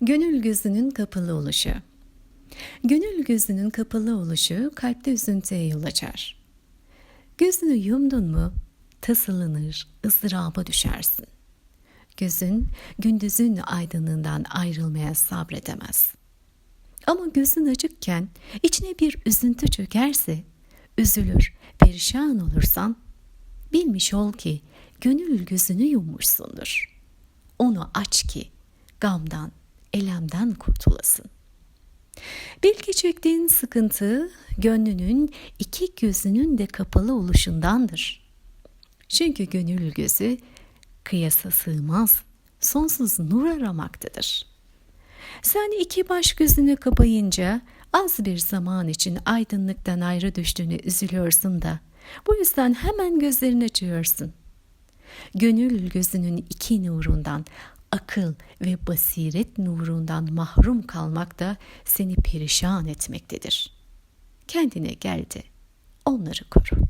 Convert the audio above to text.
Gönül gözünün kapalı oluşu. Gönül gözünün kapalı oluşu kalpte üzüntüye yol açar. Gözünü yumdun mu tasılanır, ızdıraba düşersin. Gözün gündüzün aydınlığından ayrılmaya sabredemez. Ama gözün açıkken içine bir üzüntü çökerse, üzülür, perişan olursan, bilmiş ol ki gönül gözünü yummuşsundur. Onu aç ki gamdan, elemden kurtulasın. Belki çektiğin sıkıntı gönlünün iki gözünün de kapalı oluşundandır. Çünkü gönül gözü kıyasa sığmaz, sonsuz nur aramaktadır. Sen iki baş gözünü kapayınca az bir zaman için aydınlıktan ayrı düştüğünü üzülüyorsun da bu yüzden hemen gözlerini açıyorsun. Gönül gözünün iki nurundan, akıl ve basiret nurundan mahrum kalmak da seni perişan etmektedir. Kendine geldi, onları koru.